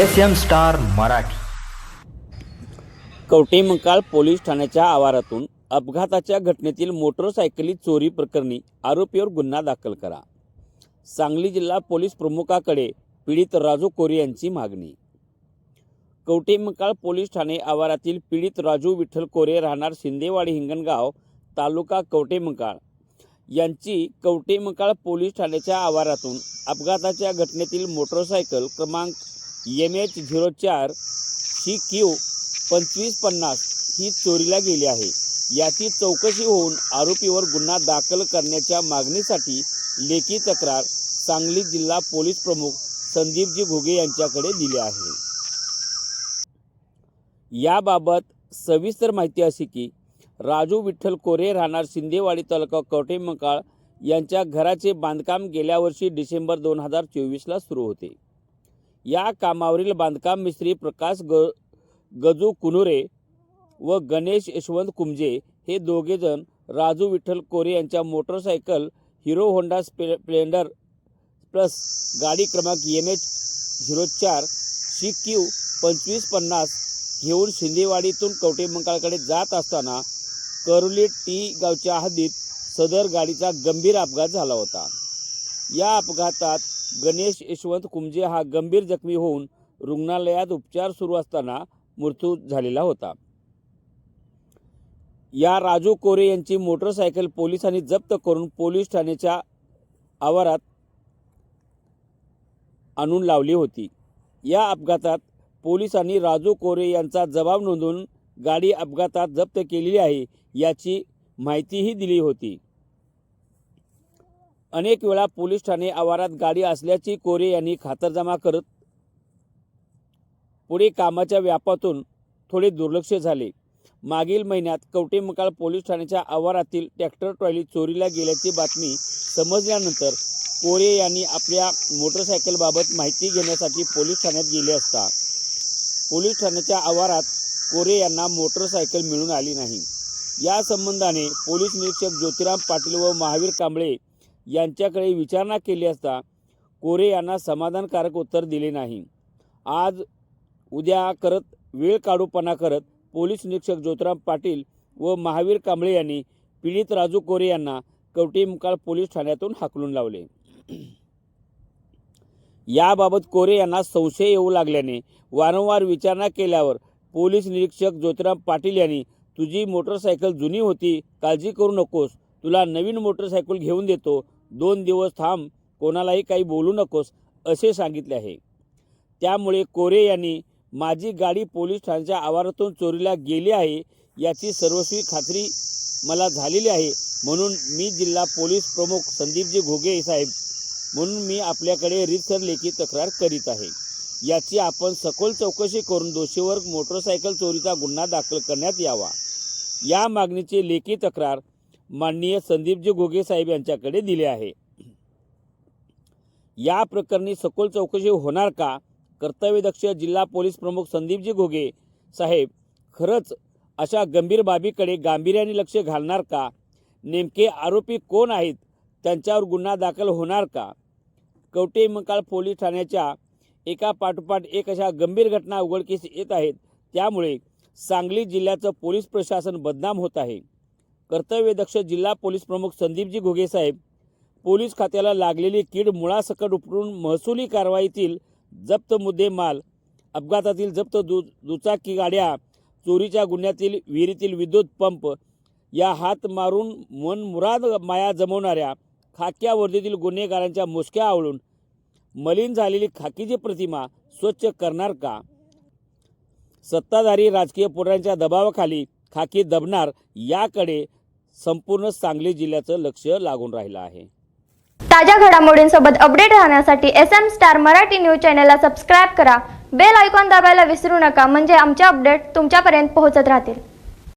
S M star Marathi. Kavathemahankal police ठाण्याच्या आवारातून अपघाताच्या घटनेतील मोटरसायकली चोरी प्रकरणी आरोपीवर गुन्हा दाखल करा. सांगली जिल्हा पोलीस प्रमुखाकडे पीडित राजू कोरे यांची मागणी. कवटेमंकाळ पोलीस ठाणे आवारातील पीडित राजू विठ्ठल कोरे राहणार शिंदेवाडी हिंगणगाव तालुका कवटेमंकाळ यांची कवटेमंकाळ पोलीस ठाण्याच्या आवारातून अपघाताच्या घटनेतील मोटरसायकल क्रमांक एम एच झिरो चार सी क्यू पंचवीस पन्नास ही चोरीला गेली आहे. याची चौकशी होऊन आरोपीवर गुन्हा दाखल करण्याच्या मागणीसाठी लेखी तक्रार सांगली जिल्हा पोलीस प्रमुख संदीपजी घुगे यांच्याकडे दिली आहे. याबाबत सविस्तर माहिती अशी की राजू विठ्ठल कोरे राहणार शिंदेवाडी तालुका कवटेमंकाळ यांच्या घराचे बांधकाम गेल्या वर्षी डिसेंबर दोन हजार चोवीसला सुरू होते. या कामावरील बांधकाम मिस्त्री प्रकाश ग गजू कुनुरे व गणेश यशवंत कुंजे हे दोघेजण राजू विठ्ठल कोरे यांच्या मोटरसायकल हिरो होंडा स्पे स्प्लेंडर प्लस गाडी क्रमांक एम एच झिरो चार सी क्यू पंचवीस पन्नास घेऊन शिंदेवाडीतून कवटेमंकाळकडे जात असताना करुली टी गावच्या हद्दीत सदर गाडीचा गंभीर अपघात झाला होता. या अपघातात गणेश यशवंत कुंजे हा गंभीर जखमी होऊन रुग्णालयात उपचार सुरू असताना मृत्यू झालेला होता. या राजू कोरे यांची मोटरसायकल पोलिसांनी जप्त करून पोलीस ठाण्याच्या आवारात आणून लावली होती. या अपघातात पोलिसांनी राजू कोरे यांचा जबाब नोंदवून गाडी अपघातात जप्त केलेली आहे याची माहितीही दिली होती. अनेक वेळा पोलीस ठाणे आवारात गाडी असल्याची कोरे यांनी खातरजमा करत पुढे कामाच्या व्यापातून थोडे दुर्लक्ष झाले. मागील महिन्यात कवटेमकाळ पोलीस ठाण्याच्या आवारातील ट्रॅक्टर ट्रॉली चोरीला गेल्याची बातमी समजल्यानंतर कोरे यांनी आपल्या मोटरसायकलबाबत माहिती घेण्यासाठी पोलीस ठाण्यात गेले असता. पोलीस ठाण्याच्या आवारात कोरे यांना मोटरसायकल मिळून आली नाही. या संबंधाने पोलीस निरीक्षक ज्योतिराम पाटील व महावीर कांबळे यांच्याकडे विचारणा केली असता कोरे यांना समाधानकारक उत्तर दिले नाही. आज उद्या करत वेळ काढूपणा करत पोलीस निरीक्षक ज्योतिराम पाटील व महावीर कांबळे यांनी पीडित राजू कोरे यांना कवटेमुकाळ पोलीस ठाण्यातून हाकलून लावले. याबाबत कोरे यांना संशय येऊ लागल्याने वारंवार विचारणा केल्यावर पोलीस निरीक्षक ज्योतिराम पाटील यांनी तुझी मोटरसायकल जुनी होती काळजी करू नकोस. तुला नवीन मोटरसायकल घेऊन देतो. दोन दिवस थांब कोणालाही काही बोलू नकोस असे सांगितले आहे. त्यामुळे कोरे यांनी माझी गाडी पोलीस ठाण्याच्या आवारातून चोरीला गेली आहे याची सर्वस्वी खात्री मला झालेली आहे म्हणून मी जिल्हा पोलीस प्रमुख संदीपजी घोगे साहेब म्हणून मी आपल्याकडे रितसर लेखी तक्रार करीत आहे. याची आपण सखोल चौकशी करून दोषीवर मोटरसायकल चोरीचा गुन्हा दाखल करण्यात यावा. या मागणीची लेखी तक्रार माननीय संदीपजी घोगे साहेब यांच्याकडे दिले आहे. या प्रकरणी सखोल चौकशी होणार का? कर्तव्यदक्ष जिल्हा पोलीस प्रमुख संदीपजी घोगे साहेब खरंच अशा गंभीर बाबीकडे गांभीर्याने लक्ष घालणार का? नेमके आरोपी कोण आहेत? त्यांच्यावर गुन्हा दाखल होणार का? कवटे मंकाळ पोलीस ठाण्याच्या एका पाठोपाठ एक अशा गंभीर घटना उघडकीस येत आहेत. त्यामुळे सांगली जिल्ह्याचं पोलीस प्रशासन बदनाम होत आहे. कर्तव्यदक्ष जिल्हा पोलीस प्रमुख संदीपजी घोगे साहेब पोलीस खात्याला लागलेली कीड मुळासकट उपटून महसुली कारवाईतील जप्त मुद्देमाल अपघातातील जप्त दु दुचाकी गाड्या चोरीच्या गुन्ह्यातील विहिरीतील विद्युत पंप या हात मारून मन मुराद माया जमवणाऱ्या खाक्या वर्दीतील गुन्हेगारांच्या मुसक्या आवळून मलिन झालेली खाकीची प्रतिमा स्वच्छ करणार का? सत्ताधारी राजकीय पुढाऱ्यांच्या दबावाखाली खाकी दबणार याकडे संपूर्ण सांगली जिल्ह्याचं लक्ष लागून राहिलं आहे. ताज्या घडामोडींसोबत अपडेट राहण्यासाठी S M star Marathi news चॅनलला सबस्क्राईब करा. बेल आयकॉन दाबायला विसरू नका. म्हणजे आमचे अपडेट तुमच्यापर्यंत पोहोचत राहतील.